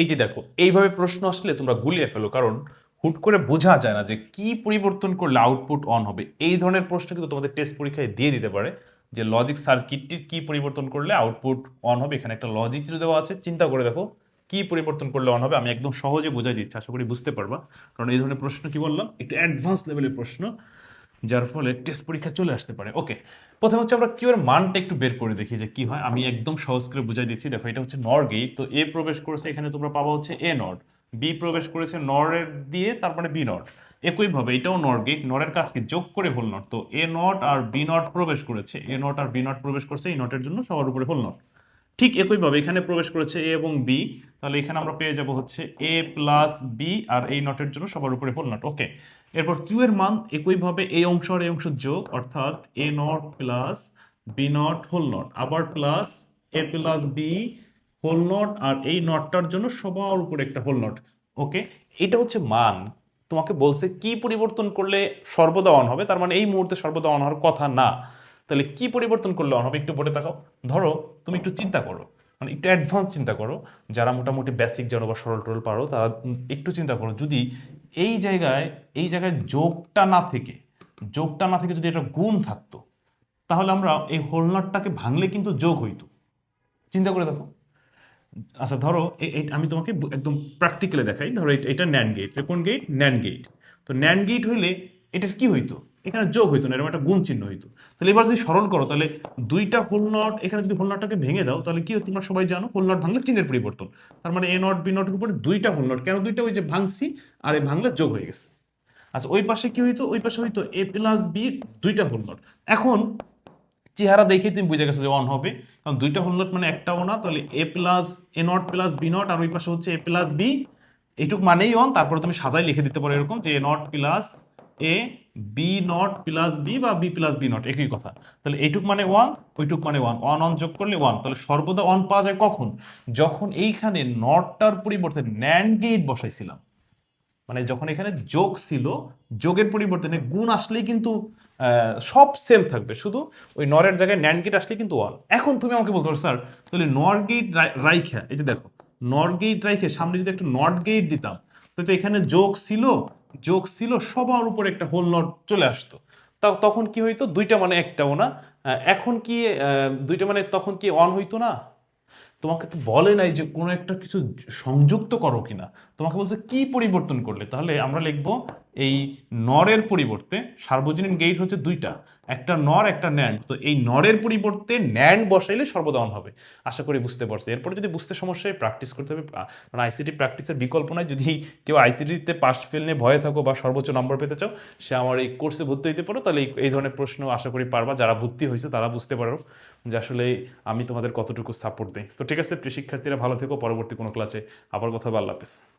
এই যে দেখো, এইভাবে প্রশ্ন আসলে তোমরা গুলিয়ে ফেলো, কারণ হুট করে বোঝা যায় না যে কি পরিবর্তন করলে আউটপুট অন হবে। এই ধরনের প্রশ্ন কিন্তু তোমাদের টেস্ট পরীক্ষায় দিয়ে দিতে পারে যে লজিক সার্কিটটির কি পরিবর্তন করলে আউটপুট অন হবে। এখানে একটা লজিক দেওয়া আছে। চিন্তা করে দেখো, কি পরিবর্তন করলে অন হবে? আমি একদম সহজে বোঝাই দিচ্ছি, আশা করি বুঝতে পারবা। কারণ এই ধরনের প্রশ্ন কি বললাম? একটু অ্যাডভান্স লেভেলের প্রশ্ন। যার ফলে টেস্ট পরীক্ষা চলে আসতে পারে। ওকে প্রথমে হচ্ছে আমরা কিউ এর মানটা একটু বের করে দেখি যে কি হয়। আমি একদম সহজ করে বুঝাই দিচ্ছি। দেখো, এটা হচ্ছে নর গেট তো এ প্রবেশ করেছে, এখানে তোমরা পাবা হচ্ছে এ নট বি প্রবেশ করেছে নরের দিয়ে, তারপরে বি নট একইভাবে এটাও নর গেট নরের কাজকে যোগ করে হোল নট তো এ নট আর বি নট প্রবেশ করেছে। এ নট আর বি নট প্রবেশ করছে, এই নটের জন্য সবার উপরে হোল নট ঠিক একইভাবে এখানে প্রবেশ করেছে এ এবং বি তাহলে এখানে আমরা পেয়ে যাব হচ্ছে এ প্লাস বি আর এই নটের জন্য সবার উপরে হোল নট ওকে এরপর কিউ এর মান একইভাবে এই অংশ আর এই অংশ যোগ, অর্থাৎ A not plus B not whole not আবার plus A plus B whole not আর এই নটটার জন্য সবার উপরে একটা হোল নট ওকে এটা হচ্ছে মান। তোমাকে বলছে কি পরিবর্তন করলে সর্বদা অন হবে? তার মানে এই মুহূর্তে সর্বদা অন হওয়ার কথা না। তাহলে কি পরিবর্তন করলে অন হবে? একটু পরে তাকাও ধরো, তুমি একটু চিন্তা করো। মানে একটু অ্যাডভান্স চিন্তা করো। যারা মোটামুটি বেসিক জানো বা সরল টরল পারো, তারা একটু চিন্তা করো, যদি এই জায়গায় এই জায়গায় যোগটা না থেকে, যোগটা না থেকে যদি এটা গুণ থাকতো, তাহলে আমরা এই হোলনটটাকে ভাঙলে কিন্তু যোগ হইতো। চিন্তা করে দেখো। আচ্ছা ধরো আমি তোমাকে একদম প্র্যাকটিক্যালি দেখাই। ধরো এটা ন্যান গেট কোন গেট ন্যান গেট তো ন্যান গেট হইলে এটার কি হইতো? এখানে যোগ হইতো না, এরকম একটা গুণ চিহ্ন হইতো। তাহলে এবার যদি সরল করো, তাহলে দুইটা হোল নট এখানে যদি হোল নটটাকে ভেঙে দাও, তাহলে কি তোমরা সবাই জানো হোল নট ভাঙলে চিহ্নের পরিবর্তন। তার মানে এ নট বি নটের উপরে দুইটা হোল নট কেন দুইটা? ওই যে ভাঙছি আর এই ভাঙলে যোগ হয়ে গেছে। আচ্ছা ওই পাশে কি হইতো? ওই পাশে হইতো এ প্লাস বি দুইটা হোল নট এখন চেহারা দেখে তুমি বুঝে গেছো যে অন হবে। কারণ দুইটা হোল নট মানে একটাও না, তাহলে A plus A not plus B not আর ওই পাশে হচ্ছে এ প্লাস বি এইটুক মানেই অন তারপরে তুমি সাজাই লিখে দিতে পারো এরকম যে A not plus A B not plus B বা বি প্লাস বি নট একই কথা। তাহলে এইটুক মানে ওয়ান ওইটুক মানে ওয়ান ওয়ান অন যোগ করলে ওয়ান তাহলে সর্বদা অন পাওয়া যায় কখন? যখন এইখানে নটটার পরিবর্তে ন্যান্ড গেট বসাইছিলাম। মানে যখন এখানে যোগ ছিল, যোগের পরিবর্তনে গুণ আসলেই কিন্তু সব সেম থাকবে। শুধু ওই নরের জায়গায় ন্যান্ড গেট আসলে কিন্তু ওয়ান এখন তুমি আমাকে বলতে পারো, স্যার, তাহলে নর গেট রাইখা, এই যে দেখো নর গেট রাইখে সামনে যদি একটা নট গেট দিতাম তো এখানে যোগ ছিল যোগ ছিল, সবার উপর একটা হোল নট চলে আসতো। তা তখন কি হইতো? দুইটা মানে একটাও না। এখন কি দুইটা মানে তখন কি অন হইতো না? তোমাকে তো বলে নাই যে কোনো একটা কিছু সংযুক্ত করো কিনা। তোমাকে বলছে কি পরিবর্তন করলে? তাহলে আমরা লিখব এই নরের পরিবর্তে সার্বজনীন গেট হচ্ছে দুইটা। একটা নর, একটা ন্যান্ড তো এই নরের পরিবর্তে ন্যান্ড বসাইলে সর্বদা হবে। আশা করি বুঝতে পারছ। এরপরে যদি বুঝতে সমস্যায় প্র্যাকটিস করতে হবে। মানে আইসিটি প্র্যাকটিসের বিকল্প নাই। যদি কেউ আইসিটিতে পাস ফেল নিয়ে ভয়ে থাকো বা সর্বোচ্চ নম্বর পেতে চাও, সে আমার এই কোর্সে ভর্তি হইতে পারো। তাহলে এই- ধরনের প্রশ্ন আশা করি পারবা। যারা ভর্তি হয়েছে, তারা বুঝতে পারো যে আসলে আমি তোমাদের কতটুকু সাপোর্ট দিই। তো ঠিক আছে শিক্ষার্থীরা, ভালো থেকো। পরবর্তী কোনো ক্লাসে আবার কথা হাফেজ।